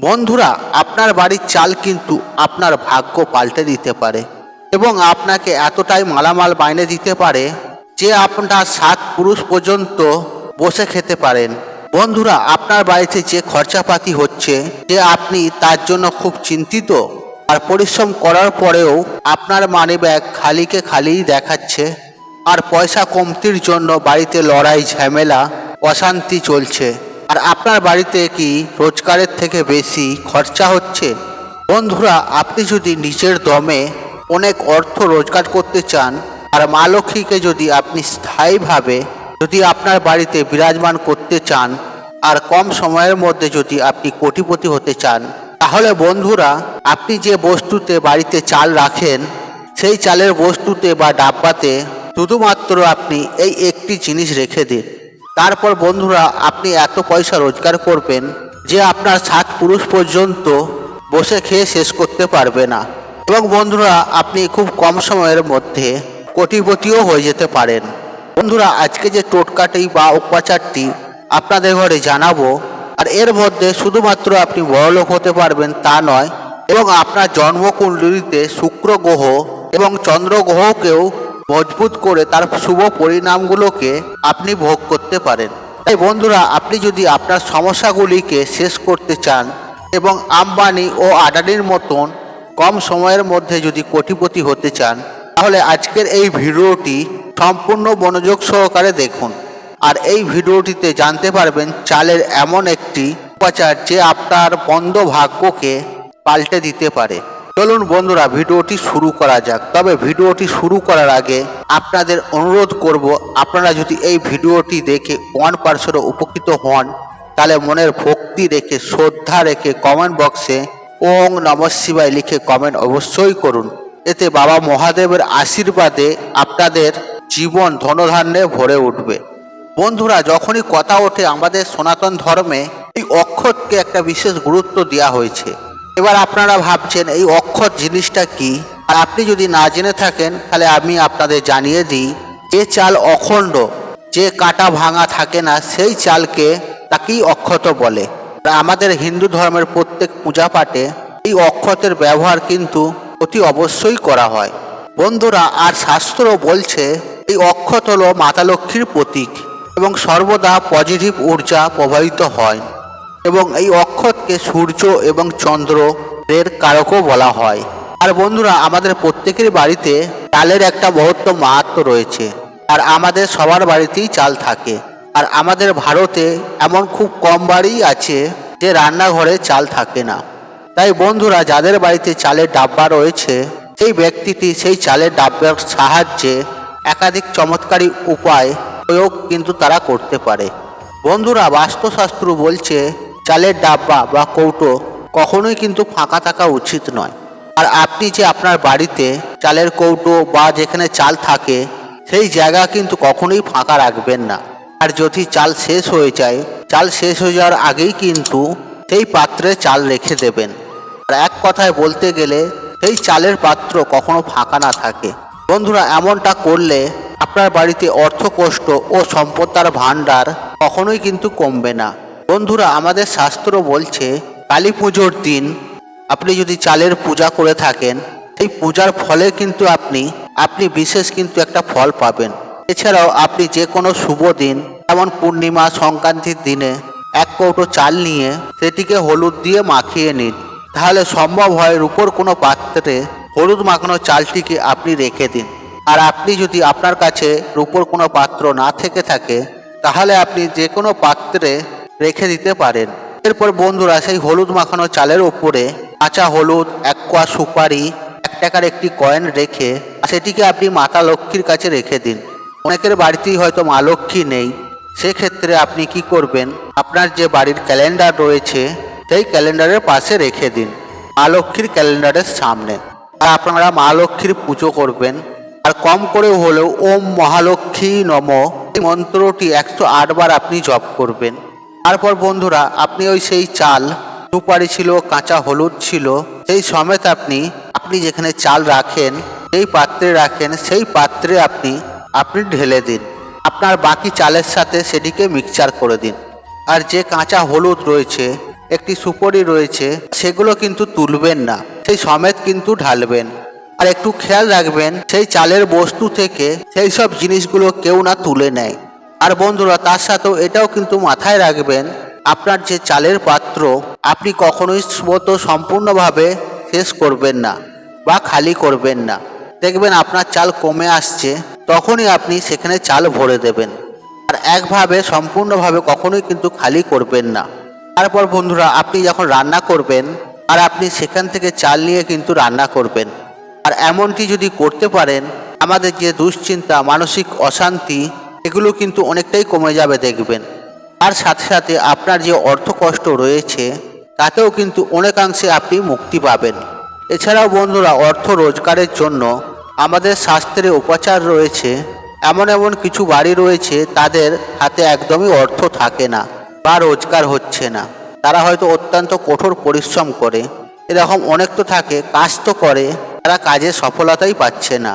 বন্ধুরা, আপনার বাড়ির চাল কিন্তু আপনার ভাগ্য পাল্টে দিতে পারে এবং আপনাকে এতটাই মালামাল বাইনে দিতে পারে যে আপনার সাত পুরুষ পর্যন্ত বসে খেতে পারেন। বন্ধুরা, আপনার বাড়িতে যে খরচাপাতি হচ্ছে যে আপনি তার জন্য খুব চিন্তিত আর পরিশ্রম করার পরেও আপনার মানি ব্যাগ খালিকে খালিই দেখাচ্ছে আর পয়সা কমতির জন্য বাড়িতে লড়াই, ঝামেলা, অশান্তি চলছে। আর আপনার বাড়িতে কি রোজগারের থেকে বেশি খরচা হচ্ছে? বন্ধুরা, আপনি যদি নিজের দমে অনেক অর্থ রোজগার করতে চান, আর মা লক্ষ্মীকে যদি আপনি স্থায়ীভাবে যদি আপনার বাড়িতে বিরাজমান করতে চান, আর কম সময়ের মধ্যে যদি আপনি কোটিপতি হতে চান, তাহলে বন্ধুরা, আপনি যে বস্তুতে বাড়িতে চাল রাখেন, সেই চালের বস্তুতে বা ডাব্বাতে শুধুমাত্র আপনি এই একটি জিনিস রেখে দিন। তারপর বন্ধুরা, আপনি এত পয়সা রোজগার করবেন যে আপনার সাত পুরুষ পর্যন্ত বসে খেয়ে শেষ করতে পারবে না। এবং বন্ধুরা, আপনি খুব কম সময়ের মধ্যে কোটিপতিও হয়ে যেতে পারেন। বন্ধুরা, আজকে যে টোটকাটি বা উপাচারটি আপনাদের ঘরে জানাব, আর এর মধ্যে শুধুমাত্র আপনি বড়লোক হতে পারবেন তা নয়, এবং আপনার জন্মকুণ্ডলিতে শুক্র গ্রহ এবং চন্দ্র গ্রহকেও মজবুত করে তার শুভ পরিণামগুলোকে আপনি ভোগ করতে পারেন। তাই বন্ধুরা, আপনি যদি আপনার সমস্যাগুলিকে শেষ করতে চান এবং আম্বানি ও আডানির মতন কম সময়ের মধ্যে যদি কোটিপতি হতে চান, তাহলে আজকের এই ভিডিওটি সম্পূর্ণ মনোযোগ সহকারে দেখুন। আর এই ভিডিওটিতে জানতে পারবেন চালের এমন একটি উপাচার যে আপনার বন্ধ ভাগ্যকে পাল্টে দিতে পারে। চলুন বন্ধুরা, ভিডিওটি শুরু করা যাক। তবে ভিডিওটি শুরু করার আগে আপনাদের অনুরোধ করব, আপনারা যদি এই ভিডিওটি দেখে ওয়ান পার্সেন্টও উপকৃত হন, তাহলে মনের ভক্তি রেখে, শ্রদ্ধা রেখে কমেন্ট বক্সে ওং নম শিবায় লিখে কমেন্ট অবশ্যই করুন। এতে বাবা মহাদেবের আশীর্বাদে আপনাদের জীবন ধনধান্যে ভরে উঠবে। বন্ধুরা, যখনই কথা ওঠে আমাদের সনাতন ধর্মে, এই অক্ষরকে একটা বিশেষ গুরুত্ব দেওয়া হয়েছে। এবার আপনারা ভাবছেন, এই অক্ষর জিনিসটা কি? আর আপনি যদি না জেনে থাকেন, তাহলে আমি আপনাদের জানিয়ে দিই, যে চাল অখণ্ড, যে কাটা ভাঙা থাকে না, সেই চালকে তাকেই অক্ষত বলে। আমাদের হিন্দু ধর্মের প্রত্যেক পূজা পাঠে এই অক্ষতের ব্যবহার কিন্তু অতি অবশ্যই করা হয়। বন্ধুরা, আর শাস্ত্র বলছে, এই অক্ষত হলো মাতা লক্ষ্মীর প্রতীক এবং সর্বদা পজিটিভ ঊর্জা প্রবাহিত হয়। এবং এই অক্ষরকে সূর্য এবং চন্দ্র এর কারকও বলা হয়। আর বন্ধুরা, আমাদের প্রত্যেকের বাড়িতে চালের একটা মহত্ব মাহাত্ম রয়েছে। আর আমাদের সবার বাড়িতেই চাল থাকে। আর আমাদের ভারতে এমন খুব কম বাড়িই আছে যে রান্নাঘরে চাল থাকে না। তাই বন্ধুরা, যাদের বাড়িতে চালের ডাব্বা রয়েছে, সেই ব্যক্তিটি সেই চালের ডাব্বার সাহায্যে একাধিক চমৎকারী উপায় প্রয়োগ কিন্তু তারা করতে পারে। বন্ধুরা, বাস্তুশাস্ত্র বলছে চালের ডাব্বা বা কৌটো কখনোই কিন্তু ফাঁকা থাকা উচিত নয়। আর আপনি যে আপনার বাড়িতে চালের কৌটো বা যেখানে চাল থাকে, সেই জায়গা কিন্তু কখনোই ফাঁকা রাখবেন না। আর যদি চাল শেষ হয়ে যায়, চাল শেষ হয়ে যাওয়ার আগেই কিন্তু সেই পাত্রে চাল রেখে দেবেন। আর এক কথায় বলতে গেলে, সেই চালের পাত্র কখনো ফাঁকা না থাকে। বন্ধুরা, এমনটা করলে আপনার বাড়িতে অর্থ কষ্ট ও সম্পদার ভাণ্ডার কখনোই কিন্তু কমবে না। বন্ধুরা, আমাদের শাস্ত্র বলছে, কালী পুজোর দিন আপনি যদি চালের পূজা করে থাকেন এই পূজার ফলে কিন্তু আপনি আপনি বিশেষ কিন্তু একটা ফল পাবেন। এছাড়াও আপনি যে কোনো শুভ দিন, যেমন পূর্ণিমা, সংক্রান্তির দিনে এক কৌটো চাল নিয়ে সেটিকে হলুদ দিয়ে মাখিয়ে নিন। তাহলে সম্ভব হয় রূপোর কোনো পাত্রে হলুদ মাখানো চালটিকে আপনি রেখে দিন। আর আপনি যদি আপনার কাছে রূপোর কোনো পাত্র না থেকে থাকে, তাহলে আপনি যে কোনো পাত্রে রেখে দিতে পারেন। এরপর বন্ধুরা সেই হলুদ মাখানো চালের ওপরে কাঁচা হলুদ, এক কোয়া সুপারি, এক টাকার একটি কয়েন রেখে সেটিকে আপনি মাতা লক্ষ্মীর কাছে রেখে দিন। অনেকের বাড়িতেই হয়তো মা লক্ষ্মী নেই। সেক্ষেত্রে আপনি কি করবেন? আপনার যে বাড়ির ক্যালেন্ডার রয়েছে, সেই ক্যালেন্ডারের পাশে রেখে দিন। মা লক্ষ্মীর ক্যালেন্ডারের সামনে। আর আপনারা মা লক্ষ্মীর পুজো করবেন। আর কম করে হলেও ওম মহালক্ষ্মী নম এই মন্ত্রটি একশো বার আপনি জপ করবেন। তারপর বন্ধুরা, আপনি ওই সেই চাল, সুপারি ছিল, কাঁচা হলুদ ছিল, সেই সমেত আপনি আপনি যেখানে চাল রাখেন, সেই পাত্রে রাখেন, সেই পাত্রে আপনি আপনি ঢেলে দিন। আপনার বাকি চালের সাথে সেটিকে মিক্সচার করে দিন। আর যে কাঁচা হলুদ রয়েছে, একটি সুপরি রয়েছে, সেগুলো কিন্তু তুলবেন না। সেই সমেত কিন্তু ঢালবেন। আর একটু খেয়াল রাখবেন, সেই চালের বস্তু থেকে সেই সব জিনিসগুলো কেউ না তুলে নেয়। আর বন্ধুরা, তার সাথেও এটাও কিন্তু মাথায় রাখবেন, আপনার যে চালের পাত্র, আপনি কখনোই মতো সম্পূর্ণভাবে শেষ করবেন না বা খালি করবেন না। দেখবেন আপনার চাল কমে আসছে, তখনই আপনি সেখানে চাল ভরে দেবেন। আর একভাবে, সম্পূর্ণভাবে কখনোই কিন্তু খালি করবেন না। তারপর বন্ধুরা, আপনি যখন রান্না করবেন, আর আপনি সেখান থেকে চাল নিয়ে কিন্তু রান্না করবেন। আর এমনটি যদি করতে পারেন, আমাদের যে দুশ্চিন্তা, মানসিক অশান্তি এগুলো কিন্তু অনেকটাই কমে যাবে দেখবেন। আর সাথে সাথে আপনার যে অর্থ কষ্ট রয়েছে, তাতেও কিন্তু অনেকাংশে আপনি মুক্তি পাবেন। এছাড়াও বন্ধুরা, অর্থ রোজগারের জন্য আমাদের শাস্ত্রে উপাচার রয়েছে। এমন এমন কিছু বাড়ি রয়েছে, তাদের হাতে একদমই অর্থ থাকে না বা রোজগার হচ্ছে না। তারা হয়তো অত্যন্ত কঠোর পরিশ্রম করে। এরকম অনেক তো থাকে, কাজ তো করে, তারা কাজে সফলতাই পাচ্ছে না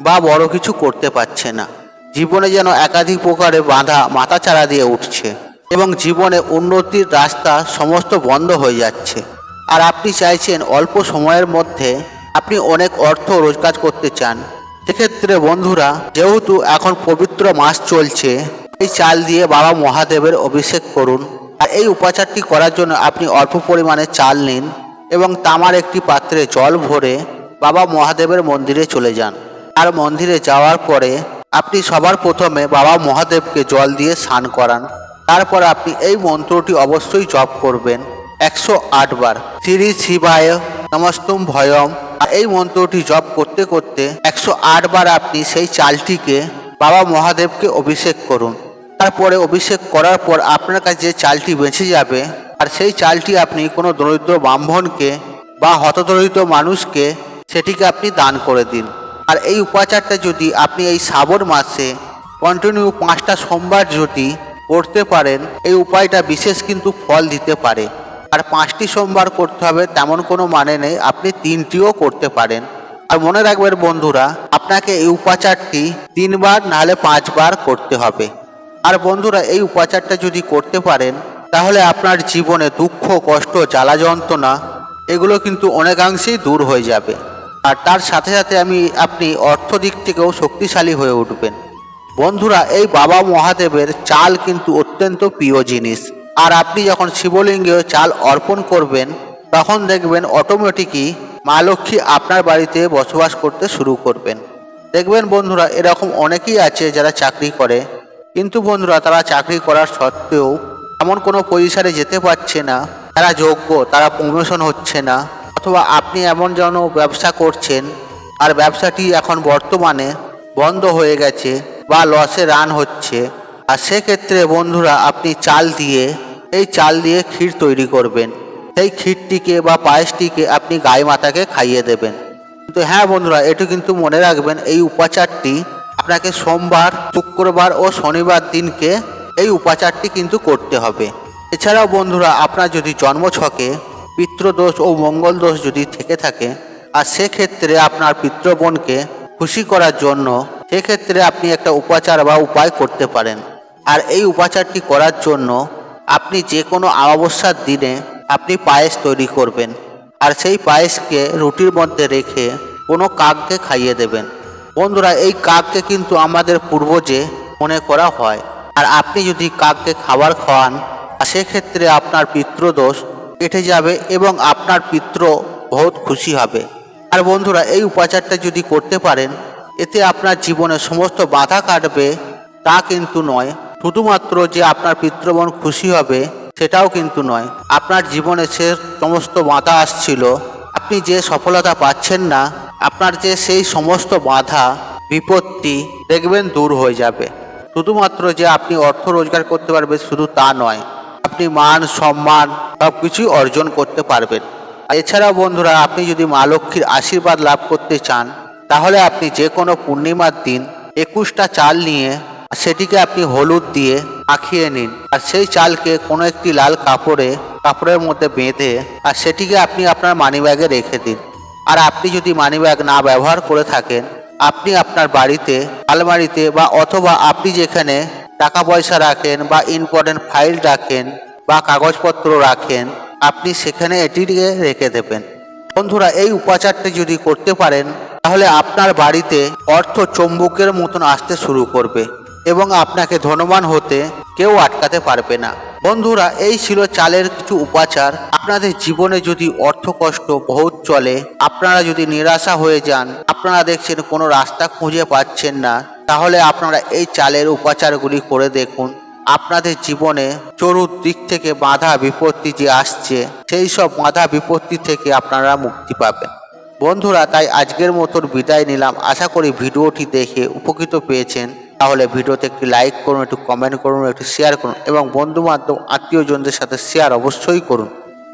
বা বড় কিছু করতে পারছে না। জীবনে যেন একাধিক প্রকারে বাধা মাথাচাড়া দিয়ে উঠছে এবং জীবনে উন্নতির রাস্তা সমস্ত বন্ধ হয়ে যাচ্ছে। আর আপনি চাইছেন অল্প সময়ের মধ্যে আপনি অনেক অর্থ রোজগার করতে চান। সেক্ষেত্রে বন্ধুরা, যেহেতু এখন পবিত্র মাস চলছে, এই চাল দিয়ে বাবা মহাদেবের অভিষেক করুন। আর এই উপাচারটি করার জন্য আপনি অল্প পরিমাণে চাল নিন এবং তামার একটি পাত্রে জল ভরে বাবা মহাদেবের মন্দিরে চলে যান। আর মন্দিরে যাওয়ার পরে আপনি সবার প্রথমে বাবা মহাদেবকে জল দিয়ে স্নান করান। তারপর আপনি এই মন্ত্রটি অবশ্যই জপ করবেন। একশো বার। শ্রী শিবায় নমস্তম ভয়ম। এই মন্ত্রটি জপ করতে করতে একশো বার আপনি সেই চালটিকে বাবা মহাদেবকে অভিষেক করুন। তারপরে অভিষেক করার পর আপনার কাছে যে চালটি বেঁচে যাবে, আর সেই চালটি আপনি কোনো দরিদ্র ব্রাহ্মণকে বা হতদরিদ্র মানুষকে সেটিকে আপনি দান করে দিন। আর এই উপাচারটা যদি আপনি এই শ্রাবণ মাসে কন্টিনিউ পাঁচটা সোমবার যদি করতে পারেন, এই উপায়টা বিশেষ কিন্তু ফল দিতে পারে। আর পাঁচটি সোমবার করতে হবে তেমন কোনো মানে নেই, আপনি তিনটিও করতে পারেন। আর মনে রাখবেন বন্ধুরা, আপনাকে এই উপাচারটি তিনবার নাহলে পাঁচবার করতে হবে। আর বন্ধুরা, এই উপাচারটা যদি করতে পারেন, তাহলে আপনার জীবনে দুঃখ, কষ্ট, জ্বালা যন্ত্রণা, এগুলো কিন্তু অনেকাংশেই দূর হয়ে যাবে। আর তার সাথে সাথে আমি, আপনি অর্থ দিক থেকেও শক্তিশালী হয়ে উঠবেন। বন্ধুরা, এই বাবা মহাদেবের চাল কিন্তু অত্যন্ত প্রিয় জিনিস। আর আপনি যখন শিবলিঙ্গে চাল অর্পণ করবেন, তখন দেখবেন অটোমেটিকই মা লক্ষ্মী আপনার বাড়িতে বসবাস করতে শুরু করবেন। দেখবেন বন্ধুরা, এরকম অনেকেই আছে যারা চাকরি করে। কিন্তু বন্ধুরা, তারা চাকরি করার সত্ত্বেও এমন কোনো পজিশনে যেতে পারছে না। তারা যোগ্য, তারা প্রমোশন হচ্ছে না। অথবা আপনি এমন যেন ব্যবসা করছেন আর ব্যবসাটি এখন বর্তমানে বন্ধ হয়ে গেছে বা লসে রান হচ্ছে, আর সেক্ষেত্রে বন্ধুরা আপনি চাল দিয়ে, এই চাল দিয়ে ক্ষীর তৈরি করবেন। সেই ক্ষীরটিকে বা পায়েসটিকে আপনি গায়ে মাতাকে খাইয়ে দেবেন। কিন্তু হ্যাঁ বন্ধুরা, এটু কিন্তু মনে রাখবেন, এই উপাচারটি আপনাকে সোমবার, শুক্রবার ও শনিবার দিনকে এই উপাচারটি কিন্তু করতে হবে। এছাড়াও বন্ধুরা, আপনার যদি জন্মছকে পিতৃদোষ ও মঙ্গল দোষ যদি থেকে থাকে, আর সেক্ষেত্রে আপনার পিতৃবোনকে খুশি করার জন্য সেক্ষেত্রে আপনি একটা উপাচার বা উপায় করতে পারেন। আর এই উপাচারটি করার জন্য আপনি যে কোনো অমাবস্যার দিনে আপনি পায়েস তৈরি করবেন, আর সেই পায়েসকে রুটির মধ্যে রেখে কোনো কাককে খাইয়ে দেবেন। বন্ধুরা, এই কাককে কিন্তু আমাদের পূর্বজে মনে করা হয়। আর আপনি যদি কাককে খাবার খাওয়ান সেক্ষেত্রে আপনার পিতৃদোষ কেটে যাবে এবং আপনার পিত্র বহুত খুশি হবে। আর বন্ধুরা, এই উপাচারটা যদি করতে পারেন, এতে আপনার জীবনে সমস্ত বাধা কাটবে, তা কিন্তু নয়। শুধুমাত্র যে আপনার পিতৃবন খুশি হবে, সেটাও কিন্তু নয়। আপনার জীবনে সে সমস্ত বাধা আসছিল, আপনি যে সফলতা পাচ্ছেন না, আপনার যে সেই সমস্ত বাধা, বিপত্তি দেখবেন দূর হয়ে যাবে। শুধুমাত্র যে আপনি অর্থ রোজগার করতে পারবেন, শুধু তা নয়। আপনি মান, সম্মান সব কিছুই অর্জন করতে পারবেন। এছাড়াও বন্ধুরা, আপনি যদি মা লক্ষ্মীর আশীর্বাদ লাভ করতে চান, তাহলে আপনি যে কোনো পূর্ণিমার দিন একুশটা চাল নিয়ে সেটিকে আপনি হলুদ দিয়ে মাখিয়ে নিন। আর সেই চালকে কোনো একটি লাল কাপড়ে, কাপড়ের মধ্যে বেঁধে আর সেটিকে আপনি আপনার মানিব্যাগে রেখে দিন। আর আপনি যদি মানিব্যাগ না ব্যবহার করে থাকেন, আপনি আপনার বাড়িতে, আলমারিতে বা অথবা আপনি যেখানে টাকা পয়সা রাখেন বা ইম্পর্টেন্ট ফাইল রাখেন বা কাগজপত্র রাখেন, আপনি সেখানে এটিকে রেখে দেবেন। বন্ধুরা, এই উপাচারটি যদি করতে পারেন, তাহলে আপনার বাড়িতে অর্থ চম্বুকের মতন আসতে শুরু করবে এবং আপনাকে ধনবান হতে কেউ আটকাতে পারবে না। বন্ধুরা, এই ছিল চালের কিছু উপাচার। আপনাদের জীবনে যদি অর্থ কষ্ট বহুত চলে, আপনারা যদি নিরাশা হয়ে যান, আপনারা দেখছেন কোনো রাস্তা খুঁজে পাচ্ছেন না তাহলে আপনারা এই চালের উপাচারগুলি করে দেখুন। আপনাদের জীবনে চরুর দিক থেকে বাধা বিপত্তি যে আসছে, সেই সব বাধা বিপত্তি থেকে আপনারা মুক্তি পাবেন। বন্ধুরা, তাই আজকের মতন বিদায় নিলাম। আশা করি ভিডিওটি দেখে উপকৃত পেয়েছেন। তাহলে ভিডিওতে একটি লাইক করুন, একটু কমেন্ট করুন, একটু শেয়ার করুন এবং বন্ধু বান্ধব আত্মীয়জনদের সাথে শেয়ার অবশ্যই করুন।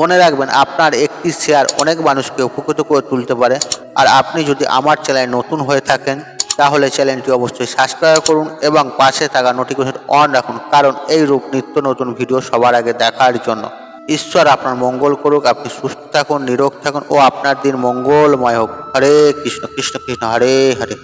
মনে রাখবেন, আপনার একটি শেয়ার অনেক মানুষকে উপকৃত করে তুলতে পারে। আর আপনি যদি আমার চ্যানেলে নতুন হয়ে থাকেন তাহলে চ্যানেলটি অবশ্যই সাবস্ক্রাইব করুন এবং পাশে থাকা নোটিফিকেশন অন রাখুন, কারণ এই রূপ নিত্য নতুন ভিডিও সবার আগে দেখার জন্য। ঈশ্বর আপনার মঙ্গল করুক, আপনি সুস্থ থাকুন, নিরোগ থাকুন ও আপনার দিন মঙ্গলময় হোক। হরে কৃষ্ণ কৃষ্ণ কৃষ্ণ, হরে হরে।